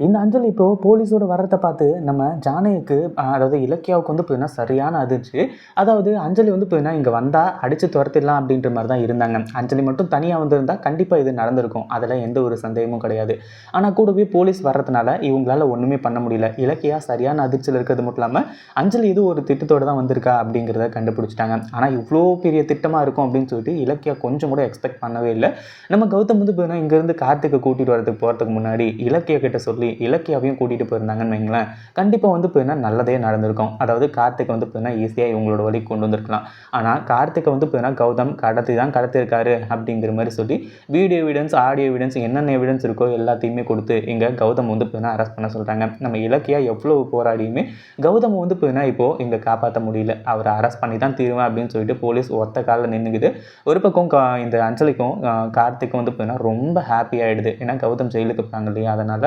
இந்த அஞ்சலி இப்போ போலீஸோட வரத்தை பார்த்து நம்ம ஜானகிக்கு அதாவது இலக்கியாவுக்கு வந்து பார்த்தீங்கன்னா சரியான அதிர்ச்சி. அதாவது அஞ்சலி வந்து பார்த்தீங்கன்னா இங்கே வந்தால் அடித்து துரத்திடலாம் அப்படின்ற மாதிரி தான் இருந்தாங்க. அஞ்சலி மட்டும் தனியாக வந்திருந்தால் கண்டிப்பாக இது நடந்திருக்கும். அதெல்லாம் எந்த ஒரு சந்தேகமும் கிடையாது. ஆனால் கூடவே போலீஸ் வர்றதுனால இவங்களால ஒன்றுமே பண்ண முடியல. இலக்கியா சரியான அதிர்ச்சியில் இருக்கிறது மட்டும் இல்லாமல் அஞ்சலி இது ஒரு திட்டத்தோட தான் வந்திருக்கா அப்படிங்கிறத கண்டுபிடிச்சிட்டாங்க ஆனால் இவ்வளோ பெரிய திட்டமாக இருக்கும் அப்படின்னு சொல்லிட்டு இலக்கியா கொஞ்சம் கூட எக்ஸ்பெக்ட் பண்ணவே இல்லை நம்ம கௌதம் வந்து பார்த்தீங்கன்னா இங்கேருந்து கார்த்திக்க கூட்டிகிட்டு வரதுக்கு போறதுக்கு முன்னாடி இலக்கிய கிட்ட சொல்லி இலக்கியாவையும் கூட்டிட்டு போயிருந்தாங்கன்னு வைங்களேன், கண்டிப்பாக வந்து பார்த்தீங்கன்னா நல்லதே நடந்திருக்கும். அதாவது கார்த்திக் வந்து பார்த்தீங்கன்னா ஈஸியாக இவங்களோட வழி கொண்டு வந்திருக்கலாம். ஆனால் கார்த்திகை வந்து பார்த்தீங்கன்னா கௌதம் கடத்தி தான் கடத்தியிருக்காரு அப்படிங்கிற மாதிரி சொல்லி வீடியோ எவிடன்ஸ், ஆடியோ எவிடன்ஸ் என்னென்ன எவிடன்ஸ் இருக்கோ எல்லாத்தையுமே கொடுத்து இங்கே கௌதம் வந்து பார்த்தீங்கன்னா அரெஸ்ட் பண்ண சொல்கிறாங்க நம்ம இலக்கியா எவ்வளவு போராடியுமே கௌதம் வந்து பார்த்தீங்கன்னா இப்போ இங்கே காப்பாற்ற முடியல. அவரை அரெஸ்ட் பண்ணி தான் தீருவேன் அப்படின்னு சொல்லிட்டு போலீஸ் ஒத்த காலில் நின்றுக்குது ஒரு பக்கம் கா இந்த அஞ்சலிக்கும் கார்த்திக்கும் வந்து பார்த்தீங்கன்னா ரொம்ப ஹாப்பி ஆகிடுது ஏன்னா கௌதம் ஜெயிலுக்கு போகிறாங்க இல்லையா? அதனால்